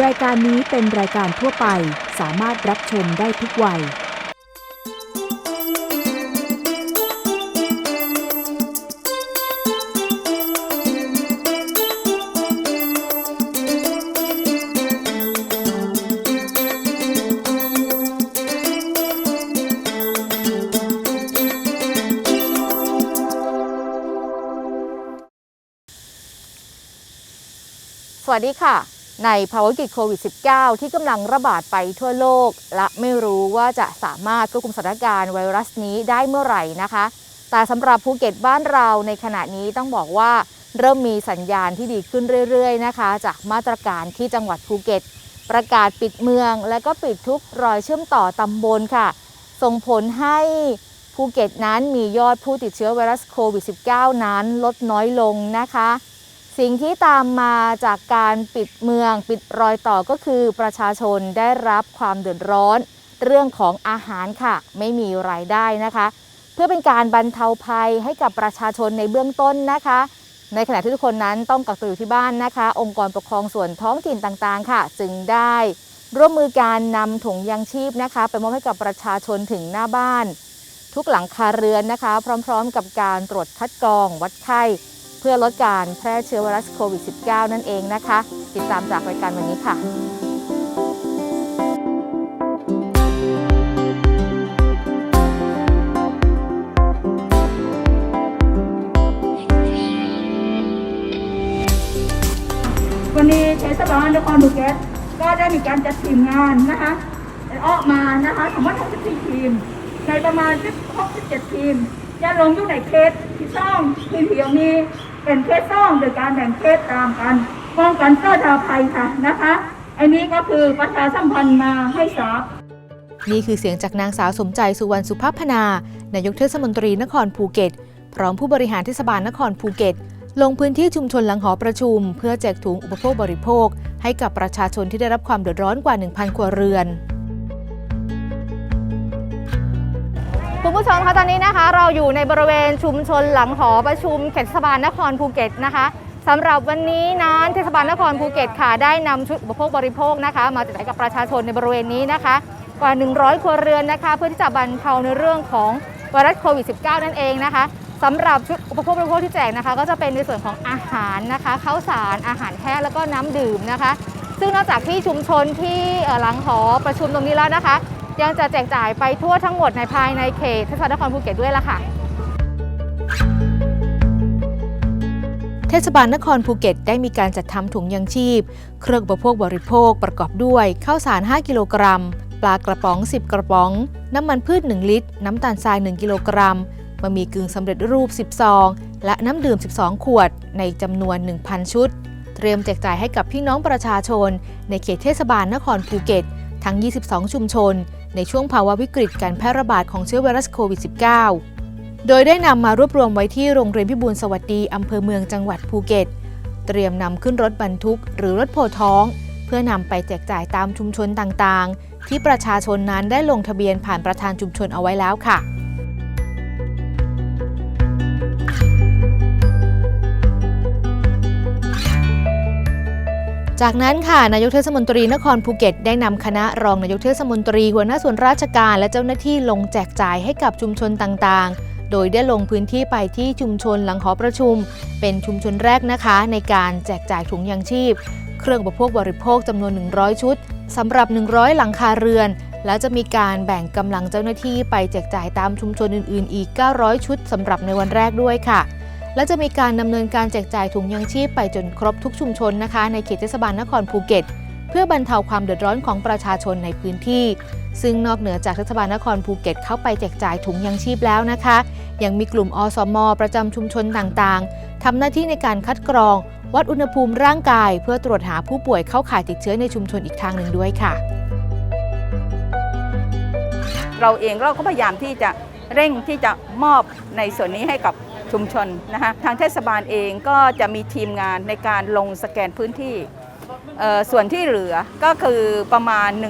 รายการนี้เป็นรายการทั่วไปสามารถรับชมได้ทุกวัย สวัสดีค่ะ ในภาวะวิกฤตโควิด -19 ที่กำลังระบาดไปทั่วโลก และไม่รู้ว่าจะสามารถควบคุมสถานการณ์ไวรัสนี้ได้เมื่อไหร่นะคะ แต่สำหรับภูเก็ตบ้านเราในขณะนี้ต้องบอกว่าเริ่มมีสัญญาณที่ดีขึ้นเรื่อยๆนะคะ จากมาตรการที่จังหวัดภูเก็ต ประกาศปิดเมือง และก็ปิดทุกรอยเชื่อมต่อตำบลค่ะ ส่งผลให้ภูเก็ตนั้นมียอดผู้ติดเชื้อไวรัสโควิด -19 นั้นลดน้อยลงนะคะ สิ่งที่ตามมาจากการปิดเมืองปิดรอยต่อก็คือประชาชนได้รับความเดือดร้อน เรื่องของอาหารค่ะ ไม่มีรายได้นะคะ เพื่อเป็นการบรรเทาภัยให้กับประชาชนในเบื้องต้นนะคะ ในขณะที่ทุกคนนั้นต้องกักตัวอยู่ที่บ้านนะคะ องค์กรปกครองส่วนท้องถิ่นต่างๆ ค่ะ จึงได้ ร่วมมือการนำถุงยังชีพนะคะ ไปมอบให้กับประชาชนถึงหน้าบ้าน ทุกหลังคาเรือนนะคะ พร้อม ๆ กับการตรวจคัดกรองวัดไข้ เพื่อลดการแพร่เชื้อไวรัสโควิด -19 นั่นเองนะคะ ติดตามจากรายการวันนี้ค่ะวันนี้เทศบาลนครภูเก็ตก็ได้มีการจัดทีมงานนะคะออกมานะคะทั้งหมด64ทีม ในประมาณ 67 ทีม จะลงอยู่ในเคสที่ซ่องทีมเดียวนี้ เป็นเคสซ่องโดยการแบ่งเคสตามกันป้องกันเสื้อดาวภัยค่ะนะคะอันนี้ก็คือประชาสัมพันธ์มาให้ทราบนี่คือเสียงจากนางสาวสมใจสุวรรณสุภาพนานายกเทศมนตรีนครภูเก็ต พร้อมผู้บริหารเทศบาลนครภูเก็ต ลงพื้นที่ชุมชนหลังหอประชุม เพื่อแจกถุงอุปโภคบริโภค ให้กับประชาชนที่ได้รับความเดือดร้อนกว่า 1,000 ครัวเรือน คุณผู้ชมคะตอนนี้นะคะ เราอยู่ในบริเวณชุมชนหลังหอประชุมเขตเทศบาลนครภูเก็ตนะคะสำหรับวันนี้นั้นเทศบาลนครภูเก็ตค่ะได้นำชุดอุปโภคบริโภคนะคะ มาแจกจ่ายกับประชาชนในบริเวณนี้นะคะ กว่า 100 ครัวเรือนนะคะ เพื่อที่จะบรรเทาในเรื่องของไวรัสโควิด -19 นั่นเองนะคะสำหรับชุดอุปโภคบริโภคที่แจกนะคะ ก็จะเป็นในส่วนของอาหารนะคะข้าวสารอาหารแห้งแล้วก็น้ำดื่มนะคะ ซึ่งนอกจากที่ชุมชนที่เอ่อหลังหอประชุมตรงนี้แล้วนะคะ ยังจะแจกจ่ายไปทั่วทั้งหมดในภายในเขตเทศบาลนครภูเก็ตด้วยล่ะค่ะ เทศบาลนครภูเก็ตได้มีการจัดทำถุงยังชีพ เครื่องอุปโภคบริโภคประกอบด้วยข้าวสาร 5 กิโลกรัม ปลากระป๋อง 10 กระป๋อง น้ำมันพืช 1 ลิตร น้ำตาลทราย 1 กิโลกรัมบะหมี่กึ่งสำเร็จรูป 10 ซอง และน้ำดื่ม 12 ขวด ในจำนวน 1,000 ชุด เตรียมแจกจ่ายให้กับพี่น้องประชาชน ในเขตเทศบาลนครภูเก็ต ทั้ง 22 ชุมชน ในช่วงภาวะวิกฤตการแพร่ระบาดของเชื้อไวรัสโควิด -19 โดยได้นำมารวบรวมไว้ที่โรงเรียนพิบูลสวัสดีอำเภอเมืองจังหวัดภูเก็ต เตรียมนำขึ้นรถบรรทุก หรือรถโพท้อง เพื่อนำไปแจกจ่ายตามชุมชนต่างๆ ที่ประชาชนนั้นได้ลงทะเบียนผ่านประธานชุมชนเอาไว้แล้วค่ะ จากนั้นค่ะนายกเทศมนตรีนครภูเก็ต ได้นำคณะรองนายกเทศมนตรีหัวหน้าส่วนราชการและเจ้าหน้าที่ลงแจกจ่ายให้กับชุมชนต่างๆ โดยได้ลงพื้นที่ไปที่ชุมชนหลังหอประชุม เป็นชุมชนแรกนะคะ ในการแจกจ่ายถุงยังชีพ เครื่องอุปโภคบริโภคจำนวน 100 ชุดสำหรับ 100 หลังคาเรือน แล้วจะมีการแบ่งกำลังเจ้าหน้าที่ไปแจกจ่ายตามชุมชนอื่นๆ อีก 900 ชุดสำหรับในวันแรกด้วยค่ะ และจะมีการดำเนินการแจกจ่ายถุงยังชีพไปจนครบทุกชุมชนนะคะในเขตเทศบาลนครภูเก็ต เพื่อบรรเทาความเดือดร้อนของประชาชนในพื้นที่ ซึ่งนอกเหนือจากเทศบาลนครภูเก็ตเข้าไปแจกจ่ายถุงยังชีพแล้วนะคะ ยังมีกลุ่มอสมประจำชุมชนต่างๆทำหน้าที่ในการคัดกรอง วัดอุณหภูมิร่างกาย เพื่อตรวจหาผู้ป่วยเข้าข่ายติดเชื้อในชุมชนอีกทางหนึ่งด้วยค่ะ เราเองเราก็พยายามที่จะเร่งที่จะมอบในส่วนนี้ให้กับ ชุมชนนะคะทางเทศบาลเองก็จะมีทีมงานในการลงสแกนพื้นที่ ส่วนที่เหลือก็คือประมาณ 15,000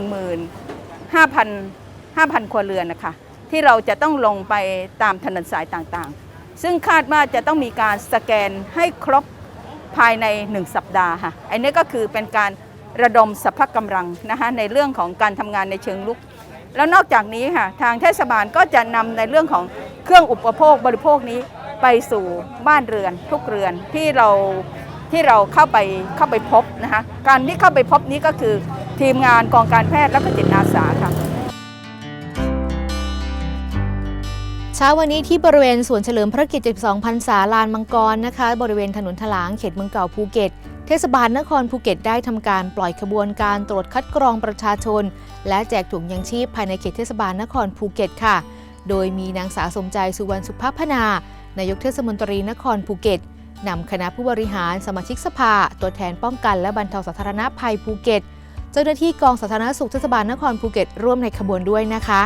5,000 ครัวเรือนนะคะที่เราจะต้องลงไปตามถนนสายต่างๆ ซึ่งคาดว่าจะต้องมีการสแกนให้ครบภายใน 1 สัปดาห์ค่ะอันนี้ก็คือเป็นการระดมสรรพกำลังนะคะในเรื่องของการทำงานในเชิงลุก แล้วนอกจากนี้ค่ะทางเทศบาลก็จะนำในเรื่องของเครื่องอุปโภคบริโภคนี้ ไปสู่บ้านเรือนทุกเรือนที่เราที่เราเข้าไปเข้าไปพบนะคะการที่เข้าไปพบนี้ก็คือทีมงานกองการแพทย์และก็จิตอาสาค่ะเช้าวันนี้ที่บริเวณสวนเฉลิมพระเกียรติ72พรรษาลานมังกรนะคะ บริเวณถนนถลางเขตเมืองเก่าภูเก็ต เทศบาลนครภูเก็ตได้ทำการปล่อยขบวนการตรวจคัดกรองประชาชน และแจกถุงยังชีพภายในเขตเทศบาลนครภูเก็ตค่ะ โดยมีนางสาวสมใจสุวรรณสุภาพนา นายกเทศมนตรีนครภูเก็ตนำคณะผู้บริหารสมาชิกสภา ตัวแทนป้องกันและบรรเทาสาธารณภัยภูเก็ต เจ้าหน้าที่กองสาธารณสุขเทศบาลนครภูเก็ตร่วมในขบวนด้วยนะคะ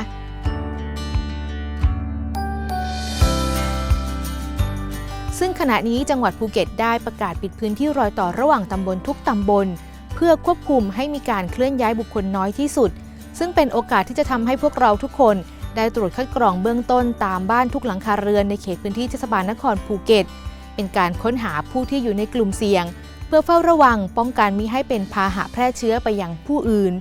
ซึ่งขณะนี้จังหวัดภูเก็ตได้ประกาศปิดพื้นที่รอยต่อระหว่างตำบลทุกตำบล เพื่อควบคุมให้มีการเคลื่อนย้ายบุคคลน้อยที่สุด ซึ่งเป็นโอกาสที่จะทำให้พวกเราทุกคน ได้ตรวจคัดกรองเบื้องต้นตามบ้านทุกหลังคาเรือนในเขตพื้นที่เทศบาลนครภูเก็ต เป็นการค้นหาผู้ที่อยู่ในกลุ่มเสี่ยง เพื่อเฝ้าระวังป้องกันมิให้เป็นพาหะแพร่เชื้อไปยังผู้อื่น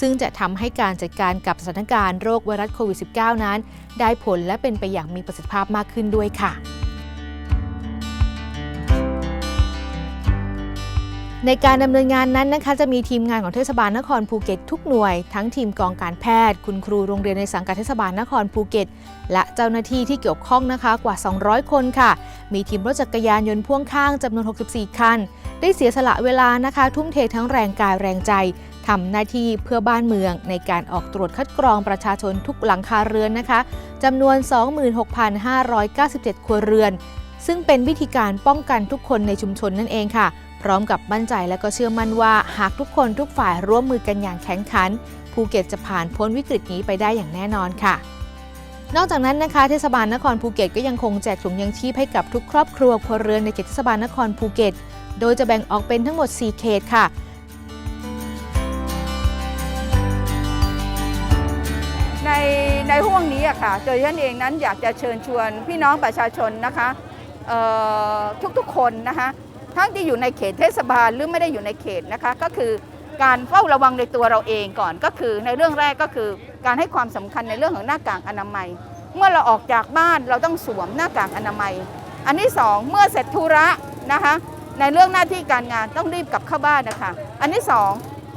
ซึ่งจะทำให้การจัดการกับสถานการณ์โรคไวรัสโควิด -19 นั้น ได้ผลและเป็นไปอย่างมีประสิทธิภาพมากขึ้นด้วยค่ะ ในการดำเนินงานนั้นนะคะจะมีทีมงานของเทศบาลนครภูเก็ตทุกหน่วย ทั้งทีมกองการแพทย์ คุณครูโรงเรียนในสังกัดเทศบาลนครภูเก็ต และเจ้าหน้าที่ที่เกี่ยวข้องนะคะกว่า 200 คนค่ะ มีทีมรถจักรยานยนต์พ่วงข้างจำนวน 64 คัน ได้เสียสละเวลานะคะ ทุ่มเททั้งแรงกายแรงใจทำหน้าที่เพื่อบ้านเมืองในการออกตรวจคัดกรองประชาชนทุกหลังคาเรือนนะคะจำนวน 26,597 ครัวเรือน ซึ่งเป็นวิธีการป้องกันทุกคนในชุมชนนั่นเองค่ะ พร้อมกับมั่นใจและก็เชื่อมั่นว่า หากทุกคนทุกฝ่ายร่วมมือกันอย่างแข็งขัน ภูเก็ตจะผ่านพ้นวิกฤตนี้ไปได้อย่างแน่นอนค่ะ นอกจากนั้นนะคะเทศบาลนครภูเก็ตก็ยังคงแจกถุงยังชีพให้กับทุกครอบครัวครัวเรือนในเขตเทศบาลนครภูเก็ต โดยจะแบ่งออกเป็นทั้งหมด 4 เขตค่ะในในห่วงนี้อะค่ะโดยฉันเองนั้นอยากจะเชิญชวนพี่น้องประชาชนนะคะเอ่อทุกๆคนนะคะ ทั้งที่อยู่ในเขตเทศบาลหรือไม่ได้อยู่ในเขตนะคะ ก็คือการเฝ้าระวังในตัวเราเองก่อนก็คือในเรื่องแรกก็คือการให้ความสำคัญในเรื่องของหน้ากากอนามัย เมื่อเราออกจากบ้านเราต้องสวมหน้ากากอนามัย อันที่สองเมื่อเสร็จธุระนะคะ ในเรื่องหน้าที่การงานต้องรีบกลับเข้าบ้านนะคะ อันที่สอง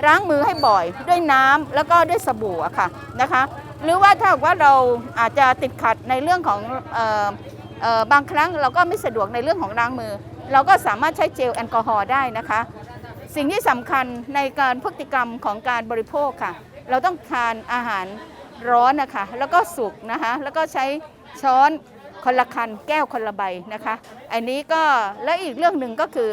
ล้างมือให้บ่อยด้วยน้ำแล้วก็ด้วยสบู่ะค่ะนะคะ หรือว่าถ้าว่าเราอาจจะติดขัดในเรื่องของเออออบางครั้งเราก็ไม่สะดวกในเรื่องของล้างมือ เราก็สามารถใช้เจลแอลกอฮอล์ได้นะคะ สิ่งที่สำคัญในการพฤติกรรมของการบริโภคค่ะ เราต้องทานอาหารร้อนนะคะ แล้วก็สุกนะคะ แล้วก็ใช้ช้อนคนละคันแก้วคนละใบนะคะ อันนี้ก็และอีกเรื่องหนึ่งก็คือ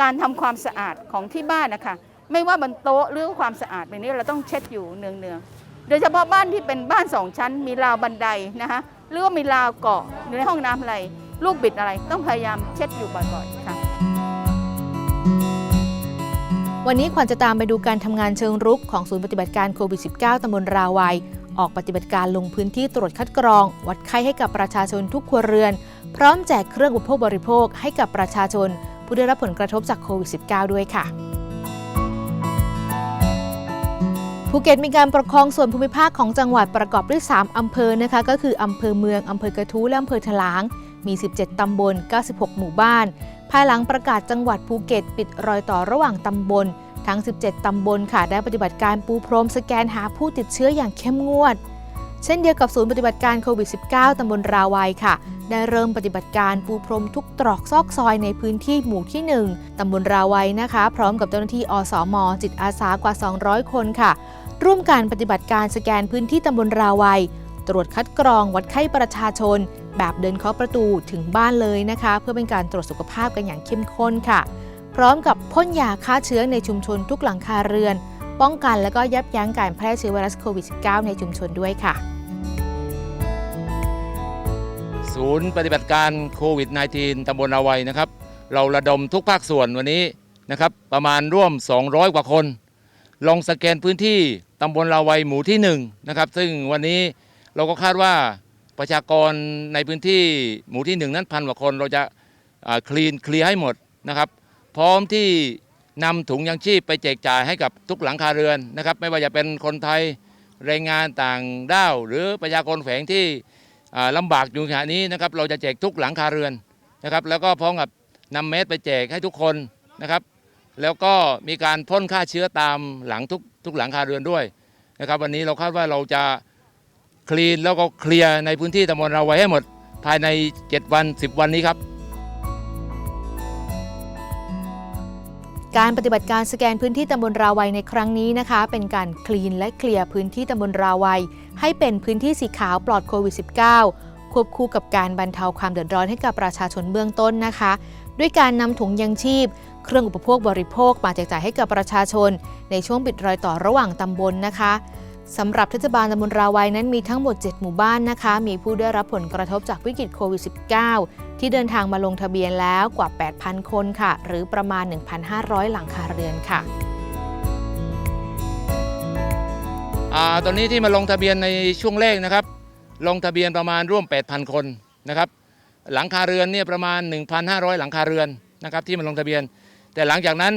การทำความสะอาดของที่บ้านนะคะ ไม่ว่าบนโต๊ะหรือความสะอาดแบบนี้เราต้องเช็ดอยู่เนืองๆ โดยเฉพาะบ้านที่เป็นบ้านสองชั้น มีราวบันไดนะคะ หรือว่ามีราวเกาะอยู่ในห้องน้ำอะไร ลูกบิดอะไรต้องพยายามเช็ดอยู่บ่อยๆค่ะวันนี้ขวัญจะตามไปดูการทำงานเชิงรุกของศูนย์ปฏิบัติการโควิด -19 ตำบลราวัย ออกปฏิบัติการลงพื้นที่ตรวจคัดกรอง วัดไข้ให้กับประชาชนทุกครัวเรือน พร้อมแจกเครื่องอุปโภคบริโภคให้กับประชาชน ผู้ได้รับผลกระทบจากโควิด -19 ด้วยค่ะ ภูเก็ตมีการปกครองส่วนภูมิภาคของจังหวัดประกอบด้วย 3 อำเภอนะคะ ก็คืออำเภอเมืองอำเภอกระทู้และอำเภอถลาง มี 17 ตำบล 96 หมู่บ้าน ภายหลังประกาศจังหวัดภูเก็ต ปิดรอยต่อระหว่างตำบล ทั้ง 17 ตำบลค่ะได้ปฏิบัติการปูพรมสแกนหาผู้ติดเชื้ออย่างเข้มงวด เช่นเดียวกับศูนย์ปฏิบัติการโควิด -19 ตำบลราวัยค่ะ ได้เริ่มปฏิบัติการปูพรมทุกตรอกซอกซอยในพื้นที่หมู่ที่ 1 ตำบลราวัยนะคะ พร้อมกับเจ้าหน้าที่อสม จิตอาสากว่า 200 คนค่ะ ร่วมการปฏิบัติการสแกนพื้นที่ตำบลราวัย ตรวจคัดกรองวัดไข้ประชาชน แบบเดินเคาะประตูถึงบ้านเลยนะคะ เพื่อเป็นการตรวจสุขภาพกันอย่างเข้มข้นค่ะ พร้อมกับพ่นยาฆ่าเชื้อในชุมชนทุกหลังคาเรือน ป้องกันและก็ยับยั้งการแพร่เชื้อไวรัสโควิด -19 ในชุมชนด้วยค่ะ ศูนย์ปฏิบัติการโควิด -19 ตำบลอาวัยนะครับ เราระดมทุกภาคส่วนวันนี้นะครับประมาณร่วม 200 กว่าคน ลงสแกนพื้นที่ตำบลลาวัยหมู่ที่1นะครับซึ่งวันนี้ เราก็คาดว่าประชากรในพื้นที่หมู่ที่1นั้นพันกว่าคนเราจะคลีนเคลียร์ให้หมดนะครับ พร้อมที่นำถุงยังชีพไปแจกจ่ายให้กับทุกหลังคาเรือนนะครับ ไม่ว่าจะเป็นคนไทยแรงงานต่างด้าว หรือประชากรแฝงที่อ่าลำบากอยู่ขณะนี้นะครับ เราจะแจกทุกหลังคาเรือนนะครับ แล้วก็พร้อมกับนำเมสไปแจกให้ทุกคนนะครับ แล้วก็มีการพ่นฆ่าเชื้อตามหลังทุกทุกหลังคาเรือนด้วยนะครับ วันนี้เราคาดว่าเราจะ คลีนแล้วก็เคลียร์ในพื้นที่ตำบลเราไว้ให้หมด ภายใน 7 วัน 10 วันนี้ครับ การปฏิบัติการสแกนพื้นที่ตำบลราวัยในครั้งนี้นะคะ เป็นการคลีนและเคลียร์พื้นที่ตำบลราวัย ให้เป็นพื้นที่สีขาวปลอดโควิด -19 ควบคู่กับการบรรเทาความเดือดร้อนให้กับประชาชนเบื้องต้นนะคะ ด้วยการนำถุงยังชีพ เครื่องอุปโภคบริโภคมาแจกจ่ายให้กับประชาชน ในช่วงปิดรอยต่อระหว่างตำบลนะคะ สำหรับเทศบาลตำบลราวัยนั้นมีทั้งหมด 7 หมู่บ้านนะคะ มีผู้ได้รับผลกระทบจากวิกฤตโควิด -19 ที่เดินทางมาลงทะเบียนแล้วกว่า 8,000 คนค่ะ หรือประมาณ 1,500 หลังคาเรือนค่ะอตอนนี้ที่มาลงทะเบียนในช่วงแรกนะครับ ลงทะเบียนประมาณร่วม 8,000 คนนะครับ หลังคาเรือนเนี่ยประมาณ 1,500 หลังคาเรือนนะครับที่มาลงทะเบียน แต่หลังจากนั้น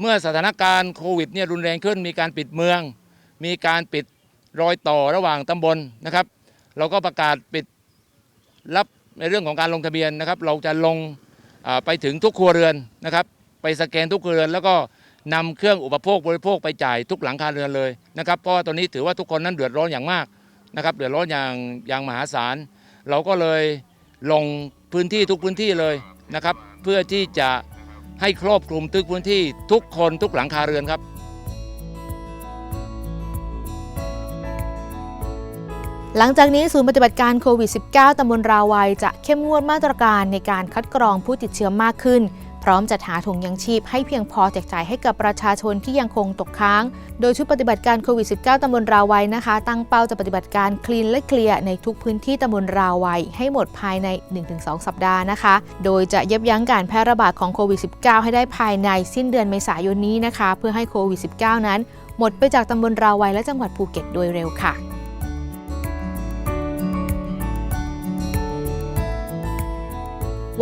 เมื่อสถานการณ์โควิดเนี่ยรุนแรงขึ้นมีการปิดเมือง มีการปิดรอยต่อระหว่างตำบลนะครับ เราก็ประกาศปิดรับในเรื่องของการลงทะเบียนนะครับ เราจะลงไปถึงทุกครัวเรือนนะครับ ไปสแกนทุกครัวเรือน แล้วก็นำเครื่องอุปโภคบริโภคไปจ่ายทุกหลังคาเรือนเลยนะครับ เพราะว่าตอนนี้ถือว่าทุกคนนั้นเดือดร้อนอย่างมากนะครับ เดือดร้อนอย่างอย่างมหาศาล เราก็เลยลงพื้นที่ทุกพื้นที่เลยนะครับ เพื่อที่จะให้ครอบคลุมทุกพื้นที่ทุกคนทุกหลังคาเรือนครับ หลังจากนี้ศูนย์ปฏิบัติการโควิด -19 ตำบลราวัยจะเข้มงวดมาตรการในการคัดกรองผู้ติดเชื้อมากขึ้น พร้อมจัดหาถุงยังชีพให้เพียงพอแจกจ่ายให้กับประชาชนที่ยังคงตกค้าง โดยชุดปฏิบัติการโควิด -19 ตำบลราวัยนะคะ ตั้งเป้าจะปฏิบัติการคลีนและเคลียร์ในทุกพื้นที่ตำบลราวัยให้หมดภายใน 1-2 สัปดาห์นะคะ โดยจะยับยั้งการแพร่ระบาดของโควิด -19 ให้ได้ภายในสิ้นเดือนเมษายนนี้นะคะ เพื่อให้โควิด -19 นั้น หมดไปจากตำบลราวัยและจังหวัดภูเก็ตโดยเร็วค่ะ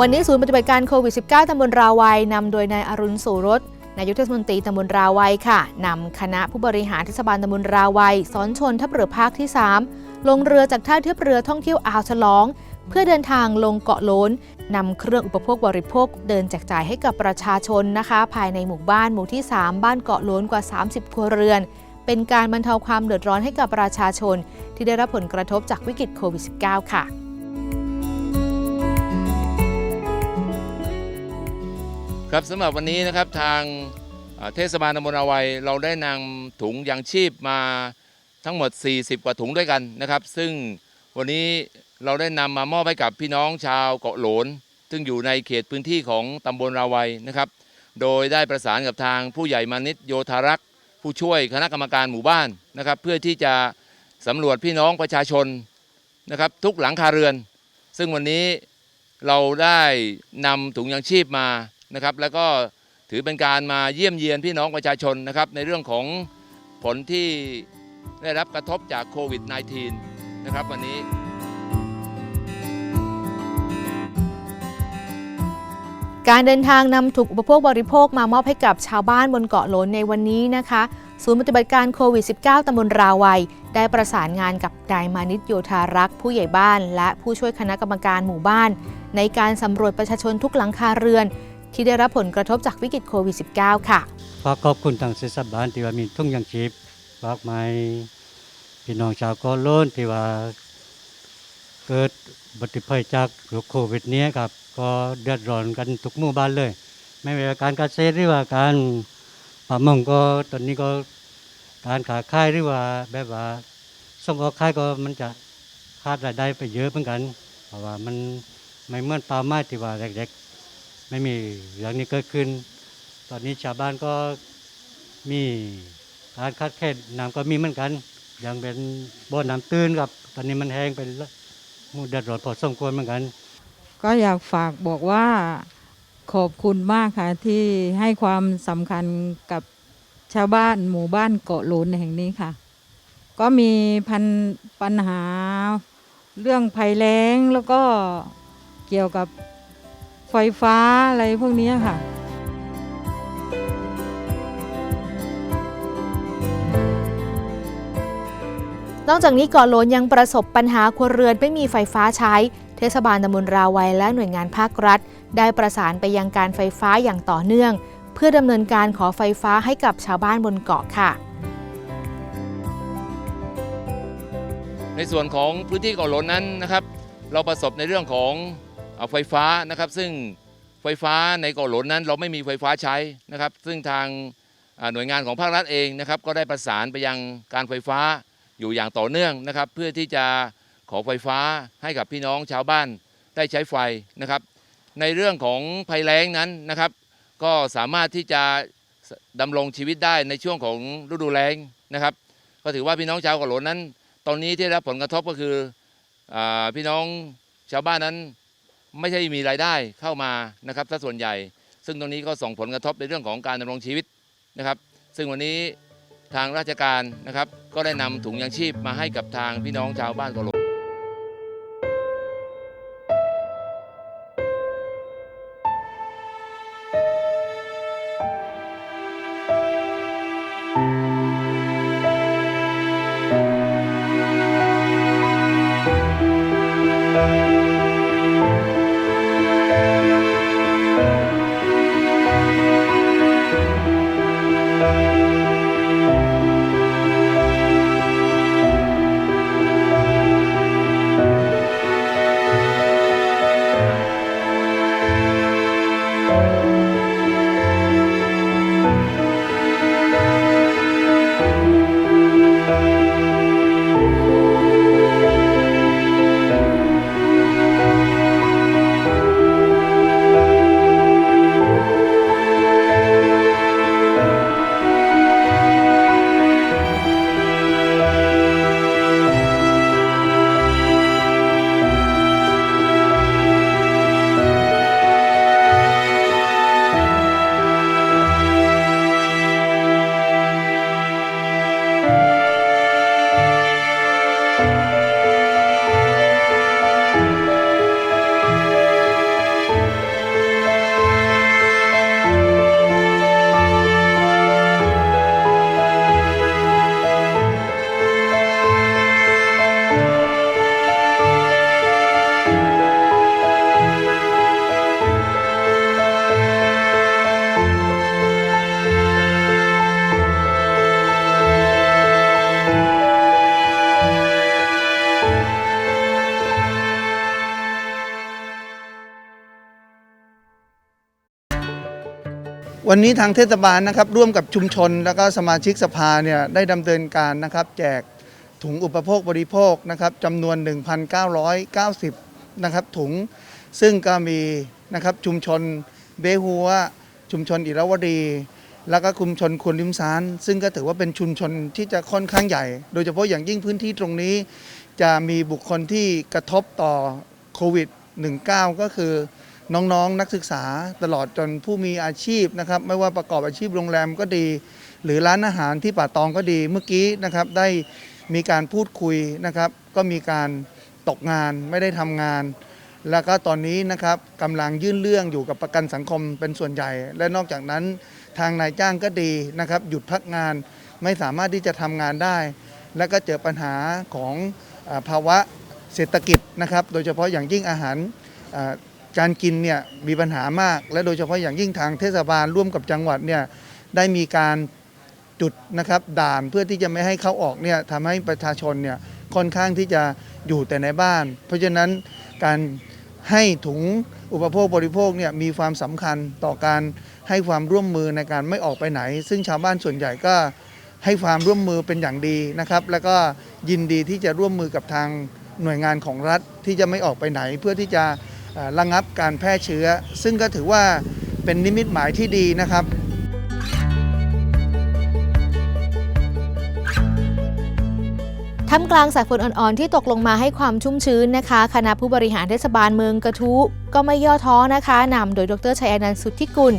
วันนี้ศูนย์ปฏิบัติการโควิด -19 ตำบลราวัยนำโดยนายอรุณโสรสนายกเทศมนตรีตำบลราวัยค่ะนำคณะผู้บริหารเทศบาลตำบลราวัยสอนชนทัพเรือภาคที่ 3 ลงเรือจากท่าเทียบเรือท่องเที่ยวอ่าวฉลอง เพื่อเดินทางลงเกาะโล้นนำเครื่องอุปโภคบริโภค เดินแจกจ่ายให้กับประชาชนนะคะ ภายในหมู่บ้านหมู่ที่ 3 บ้านเกาะโล้นกว่า 30 ครัวเรือน เป็นการบรรเทาความเดือดร้อนให้กับประชาชน ที่ได้รับผลกระทบจากวิกฤตโควิด -19 ค่ะ ครับสำหรับวันนี้นะครับทางเทศบาลตำบลอาวัยเราได้นำถุงยางชีพมาทั้งหมด 40 กว่าถุงด้วยกันนะครับ ซึ่งวันนี้เราได้นำมามอบให้กับพี่น้องชาวเกาะโหลน ซึ่งอยู่ในเขตพื้นที่ของตำบลราวัยนะครับ โดยได้ประสานกับทางผู้ใหญ่มานิตโยธารักษ์ผู้ช่วยคณะกรรมการหมู่บ้านนะครับ เพื่อที่จะสำรวจพี่น้องประชาชนนะครับทุกหลังคาเรือน ซึ่งวันนี้เราได้นำถุงยางชีพมา นะครับ แล้วก็ถือเป็นการมาเยี่ยมเยียนพี่น้องประชาชนนะครับ ในเรื่องของผลที่ได้รับกระทบจากโควิด -19 นะครับวันนี้การเดินทางนำถุงอุปโภคบริโภคมามอบให้กับชาวบ้านบนเกาะหลนในวันนี้นะคะ ศูนย์ปฏิบัติการโควิด -19 ตำบลราวัย ได้ประสานงานกับนายมานิตโยธารักษ์ผู้ใหญ่บ้าน และผู้ช่วยคณะกรรมการหมู่บ้าน ในการสำรวจประชาชนทุกหลังคาเรือน ที่ได้รับผลกระทบจากวิกฤตโควิด -19 ค่ะฝากขอบคุณทางเทศบาลที่ว่ามีทุ่งยางชีพฝากไม้พี่น้องชาวกาะโล้นที่ว่าเกิดบัติภัยจากโรคโควิดนี้ครับ ก็เดือดร้อนกันทุกหมู่บ้านเลย ไม่ว่าการเกษตรหรือว่าการป่ามงก็ตอนนี้ก็การขาขายหรือว่าแบบว่าส่งออกขายก็มันจะขาดรายได้ไปเยอะเหมือนกัน เพราะว่ามันไม่เหมือนป่าไม้ที่ว่าเด็กๆ ไม่มีเรื่องนี้เกิดขึ้น ตอนนี้ชาวบ้านก็มีการคัดแคลนน้ำก็มีเหมือนกันอย่างเป็นบ่อน้ำตื้นครับ ตอนนี้มันแห้งไปแล้วมูเดือดร้อนพอสมควรเหมือนกัน ก็อยากฝากบอกว่าขอบคุณมากค่ะที่ให้ความสำคัญกับชาวบ้านหมู่บ้านเกาะหลนแห่งนี้ค่ะ ก็มีพันปัญหาเรื่องภัยแล้งแล้วก็เกี่ยวกับ ไฟฟ้าอะไรพวกนี้ค่ะนอกจากนี้เกาะโลนยังประสบปัญหาครัวเรือนไม่มีไฟฟ้าใช้ เทศบาลตำบลราวัยและหน่วยงานภาครัฐ ได้ประสานไปยังการไฟฟ้าอย่างต่อเนื่อง เพื่อดำเนินการขอไฟฟ้าให้กับชาวบ้านบนเกาะค่ะ ในส่วนของพื้นที่เกาะโลนนั้นนะครับ เราประสบในเรื่องของ ไฟฟ้านะครับ ซึ่งไฟฟ้าในเกาะหลนนั้น เราไม่มีไฟฟ้าใช้นะครับ ซึ่งทางหน่วยงานของภาครัฐเองนะครับ ก็ได้ประสานไปยังการไฟฟ้าอยู่อย่างต่อเนื่องนะครับ เพื่อที่จะขอไฟฟ้าให้กับพี่น้องชาวบ้านได้ใช้ไฟนะครับ ในเรื่องของภัยแล้งนั้นนะครับ ก็สามารถที่จะดำรงชีวิตได้ในช่วงของฤดูแล้งนะครับ ก็ถือว่าพี่น้องชาวเกาะโหลนนั้น ตอนนี้ที่ได้รับผลกระทบก็คืออพี่น้องชาวบ้านนั้น ไม่ใช่มีรายได้เข้ามานะครับถ้าส่วนใหญ่ ซึ่งตรงนี้ก็ส่งผลกระทบในเรื่องของการดำรงชีวิตนะครับ ซึ่งวันนี้ทางราชการนะครับ ก็ได้นำถุงยางชีพมาให้กับทางพี่น้องชาวบ้านกาะโหลก วันนี้ทางเทศบาลนะครับร่วมกับชุมชน แล้วก็สมาชิกสภาเนี่ยได้ดำเนินการนะครับ แจกถุงอุปโภคบริโภคนะครับจำนวน 1,990นะครับถุงซึ่งก็มีนะครับชุมชนเบหัว ชุมชนอิราวดี แล้วก็ชุมชนควนลิมซาน ซึ่งก็ถือว่าเป็นชุมชนที่จะค่อนข้างใหญ่ โดยเฉพาะอย่างยิ่งพื้นที่ตรงนี้ จะมีบุคคลที่กระทบต่อโควิด -19 ก็คือ น้องๆนนักศึกษาตลอดจนผู้มีอาชีพนะครับไม่ว่าประกอบอาชีพโรงแรมก็ดี หรือร้านอาหารที่ป่าตองก็ดีเมื่อกี้นะครับได้มีการพูดคุยนะครับก็มีการตกงานไม่ได้ทำงาน แล้วก็ตอนนี้นะครับกำลังยื่นเรื่องอยู่กับประกันสังคมเป็นส่วนใหญ่ และนอกจากนั้นทางนายจ้างก็ดีนะครับหยุดพักงานไม่สามารถที่จะทำงานได้ และก็เจอปัญหาของอภาวะเศรษฐกิจนะครับ โดยเฉพาะอย่างยิ่งอาหาร การกินเนี่ยมีปัญหามาก และโดยเฉพาะอย่างยิ่งทางเทศบาลร่วมกับจังหวัดเนี่ยได้มีการจุดนะครับด่านเพื่อที่จะไม่ให้เข้าออกเนี่ยทำให้ประชาชนเนี่ยค่อนข้างที่จะอยู่แต่ในบ้าน เพราะฉะนั้นการให้ถุงอุปโภคบริโภคเนี่ยมีความสำคัญต่อการให้ความร่วมมือในการไม่ออกไปไหน ซึ่งชาวบ้านส่วนใหญ่ก็ให้ความร่วมมือเป็นอย่างดีนะครับ แล้วก็ยินดีที่จะร่วมมือกับทางหน่วยงานของรัฐที่จะไม่ออกไปไหน เพื่อที่จะ ระงับการแพร่เชื้อ ซึ่งก็ถือว่าเป็นนิมิตหมายที่ดีนะครับท่ามกลางสายฝนอ่อนๆที่ตกลงมาให้ความชุ่มชื้นนะคะ คณะผู้บริหารเทศบาลเมืองกระทู้ก็ไม่ย่อท้อนะคะนำโดยดรชัยอนันต์สุทธิกุล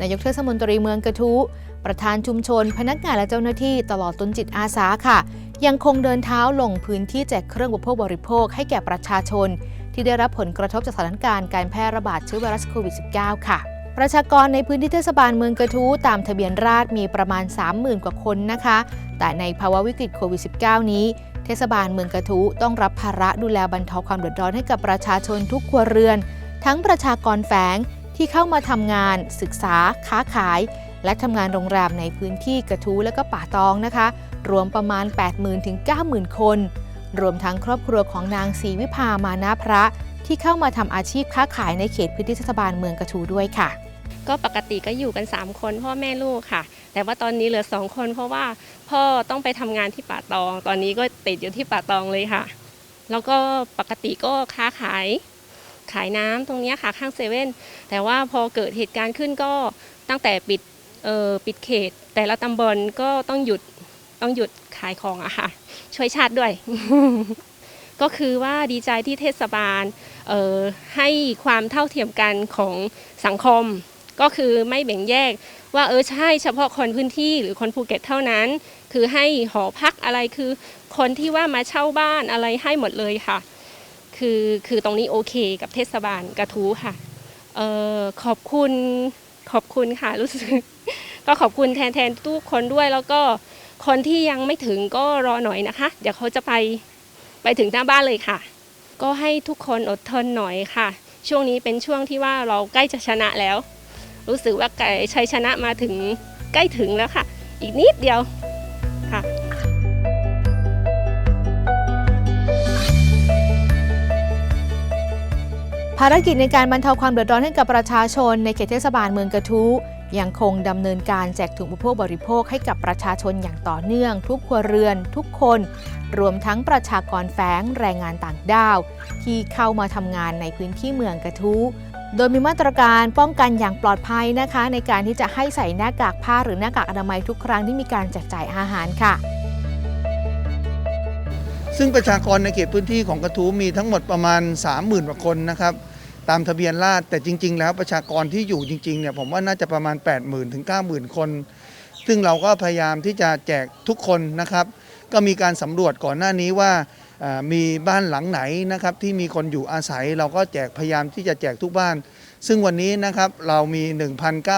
นายกเทศมนตรีเมืองกระทู้ประธานชุมชน พนักงานและเจ้าหน้าที่ตลอดจนจิตอาสาค่ะ ยังคงเดินเท้าลงพื้นที่แจกเครื่องอุปโภคบริโภคให้แก่ประชาชน ที่ได้รับผลกระทบจากสถานการณ์การแพร่ระบาดเชื้อไวรัสโควิด -19 ค่ะประชากรในพื้นที่เทศบาลเมืองกระทู้ตามทะเบียนราษฎรมีประมาณ 30,000 กว่าคนนะคะ แต่ในภาวะวิกฤตโควิด -19 นี้ เทศบาลเมืองกระทู้ต้องรับภาระดูแลบรรเทาความเดือดร้อนให้กับประชาชนทุกครัวเรือน ทั้งประชากรแฝงที่เข้ามาทำงาน ศึกษา ค้าขาย และทำงานโรงแรมในพื้นที่กระทู้และก็ป่าตองนะคะ รวมประมาณ 80,000ถึง90,000 คน รวมทั้งครอบครัวของนางศรีวิภามานาพระ ที่เข้ามาทำอาชีพค้าขายในเขตพื้นที่เทศบาลเมืองกระทูด้วยค่ะ ก็ปกติก็อยู่กัน 3 คนพ่อแม่ลูกค่ะ แต่ว่าตอนนี้เหลือ 2 คนเพราะว่าพ่อต้องไปทำงานที่ป่าตอง ตอนนี้ก็ติดอยู่ที่ป่าตองเลยค่ะ แล้วก็ปกติก็ค้าขายขายน้ำตรงนี้ค่ะข้างเซเว่นแต่ว่าพอเกิดเหตุการณ์ขึ้นก็ตั้งแต่ปิดเออปิดเขต แต่ละตำบลก็ต้องหยุดต้องหยุด ขายของอะค่ะช่วยชาติด้วย ก็คือว่าดีใจที่เทศบาลเอ่อให้ความเท่าเทียมกันของสังคม ก็คือไม่แบ่งแยกว่าเออใช่เฉพาะคนพื้นที่หรือคนภูเก็ตเท่านั้น คือให้หอพักอะไรคือ คนที่ว่ามาเช่าบ้านอะไรให้หมดเลยค่ะ คือคือตรงนี้โอเคกับเทศบาลกระทู้ค่ะออขอบคุณขอบคุณค่ะรู้สึก ก็ขอบคุณแทนแทนทุกคนด้วยแล้วก็ คนที่ยังไม่ถึงก็รอหน่อยนะคะ เดี๋ยวเขาจะไปไปถึงหน้าบ้านเลยค่ะ ก็ให้ทุกคนอดทนหน่อยค่ะ ช่วงนี้เป็นช่วงที่ว่าเราใกล้จะชนะแล้ว รู้สึกว่าไก่ชัยชนะมาถึงใกล้ถึงแล้วค่ะ อีกนิดเดียวค่ะภารกิจในการบรรเทาความเดือดร้อนให้กับประชาชนในเขตเทศบาลเมืองกระทู้ ยังคงดำเนินการแจกถุงอุปโภคบริโภคให้กับประชาชนอย่างต่อเนื่อง ทุกครัวเรือน ทุกคน รวมทั้งประชากรแฝงแรงงานต่างด้าว ที่เข้ามาทำงานในพื้นที่เมืองกระทู้โดยมีมาตรการป้องกันอย่างปลอดภัยนะคะ ในการที่จะให้ใส่หน้ากากผ้าหรือหน้ากากอนามัยทุกครั้งที่มีการแจกจ่ายอาหารค่ะ ซึ่งประชากรในเขตพื้นที่ของกระทู้มีทั้งหมดประมาณ 30,000กว่าคนนะครับ ตามทะเบียนราษฎร์แต่จริง ๆ แล้วประชากรที่อยู่จริงๆเนี่ยผมว่าน่าจะประมาณ 80,000ถึง90,000 คน ซึ่งเราก็พยายามที่จะแจกทุกคนนะครับ ก็มีการสำรวจก่อนหน้านี้ว่ามีบ้านหลังไหนนะครับที่มีคนอยู่อาศัย เราก็แจกพยายามที่จะแจกทุกบ้าน ซึ่งวันนี้นะครับเรามี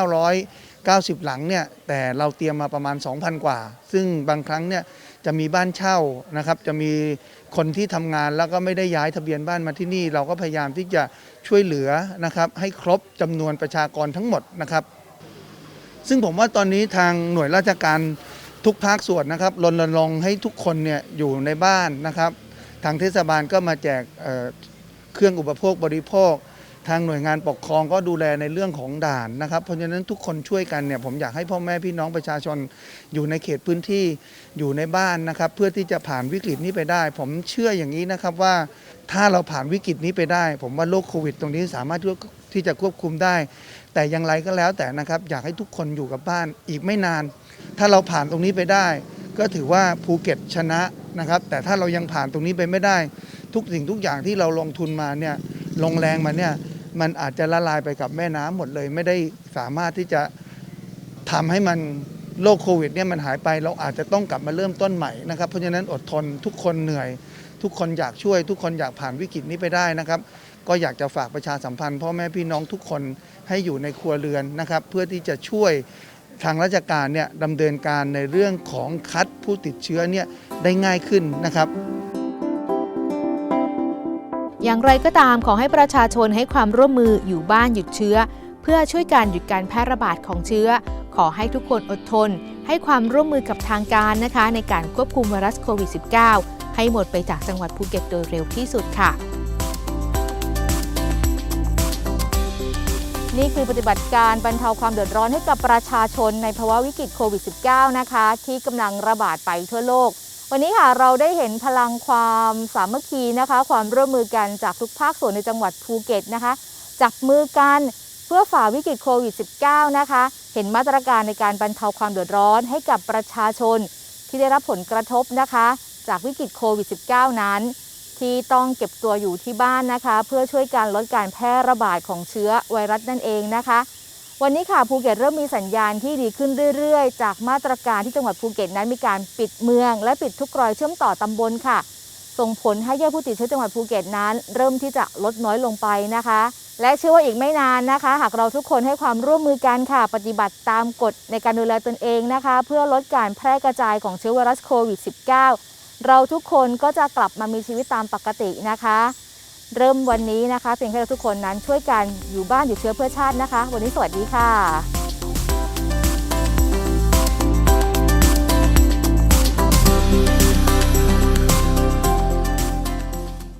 1,990 หลังเนี่ยแต่เราเตรียมมาประมาณ 2,000 กว่า ซึ่งบางครั้งเนี่ย จะมีบ้านเช่านะครับ จะมีคนที่ทำงานแล้วก็ไม่ได้ย้ายทะเบียนบ้านมาที่นี่ เราก็พยายามที่จะช่วยเหลือนะครับ ให้ครบจำนวนประชากรทั้งหมดนะครับ ซึ่งผมว่าตอนนี้ทางหน่วยราชการทุกภาคส่วนนะครับรณรงค์ให้ทุกคนเนี่ยอยู่ในบ้านนะครับ ทางเทศบาลก็มาแจกเเครื่องอุปโภคบริโภค ทางหน่วยงานปกครองก็ดูแลในเรื่องของด่านนะครับ เพราะฉะนั้นทุกคนช่วยกันเนี่ยผมอยากให้พ่อแม่พี่น้องประชาชนอยู่ในเขตพื้นที่อยู่ในบ้านนะครับ เพื่อที่จะผ่านวิกฤตนี้ไปได้ ผมเชื่ออย่างนี้นะครับว่าถ้าเราผ่านวิกฤตนี้ไปได้ ผมว่าโรคโควิด ตรงนี้สามารถที่จะควบคุมได้ แต่อย่างไรก็แล้วแต่นะครับอยากให้ทุกคนอยู่กับบ้านอีกไม่นาน ถ้าเราผ่านตรงนี้ไปได้ ก็ถือว่าภูเก็ตชนะนะครับ แต่ถ้าเรายังผ่านตรงนี้ไปไม่ได้ ทุกสิ่งทุกอย่างที่เราลงทุนมาเนี่ยลงแรงมาเนี่ย มันอาจจะละลายไปกับแม่น้ำหมดเลย ไม่ได้สามารถที่จะทำให้มันโรคโควิดเนี่ยมันหายไปเราอาจจะต้องกลับมาเริ่มต้นใหม่นะครับเพราะฉะนั้นอดทนทุกคนเหนื่อย ทุกคนอยากช่วย ทุกคนอยากผ่านวิกฤตนี้ไปได้นะครับ ก็อยากจะฝากประชาสัมพันธ์พ่อแม่พี่น้องทุกคนให้อยู่ในครัวเรือนนะครับ เพื่อที่จะช่วยทางราชการเนี่ยดำเนินการในเรื่องของคัดผู้ติดเชื้อเนี่ยได้ง่ายขึ้นนะครับ อย่างไรก็ตามขอให้ประชาชนให้ความร่วมมืออยู่บ้านหยุดเชื้อ เพื่อช่วยการหยุดการแพร่ระบาดของเชื้อ ขอให้ทุกคนอดทน ให้ความร่วมมือกับทางการนะคะ ในการควบคุมไวรัสโควิด -19 ให้หมดไปจากจังหวัดภูเก็ตโดยเร็วที่สุดค่ะ นี่คือปฏิบัติการบรรเทาความเดือดร้อนให้กับประชาชนในภาวะวิกฤตโควิด -19 นะคะ ที่กำลังระบาดไปทั่วโลก วันนี้ค่ะเราได้เห็นพลังความสามัคคีนะคะ ความร่วมมือกันจากทุกภาคส่วนในจังหวัดภูเก็ตนะคะ จับมือกันเพื่อฝ่าวิกฤตโควิด -19 นะคะ เห็นมาตรการในการบรรเทาความเดือดร้อนให้กับประชาชนที่ได้รับผลกระทบนะคะ จากวิกฤตโควิด -19 นั้น ที่ต้องเก็บตัวอยู่ที่บ้านนะคะ เพื่อช่วยการลดการแพร่ระบาดของเชื้อไวรัสนั่นเองนะคะ วันนี้ค่ะภูเก็ตเริ่มมีสัญญาณที่ดีขึ้นเรื่อยๆ จากมาตรการที่จังหวัดภูเก็ตนั้นมีการปิดเมือง และปิดทุกรอยเชื่อมต่อตำบลค่ะ ส่งผลให้ยอดผู้ติดเชื้อจังหวัดภูเก็ตนั้น เริ่มที่จะลดน้อยลงไปนะคะ และเชื่อว่าอีกไม่นานนะคะ หากเราทุกคนให้ความร่วมมือกันค่ะ ปฏิบัติตามกฎในการดูแลตนเองนะคะ เพื่อลดการแพร่กระจายของเชื้อไวรัสโควิด -19 เราทุกคนก็จะกลับมามีชีวิตตามปกตินะคะ เริ่มวันนี้นะคะเพียงแค่เราทุกคนนั้นช่วยกันอยู่บ้านอยู่เชื้อเพื่อชาตินะคะ วันนี้สวัสดีค่ะ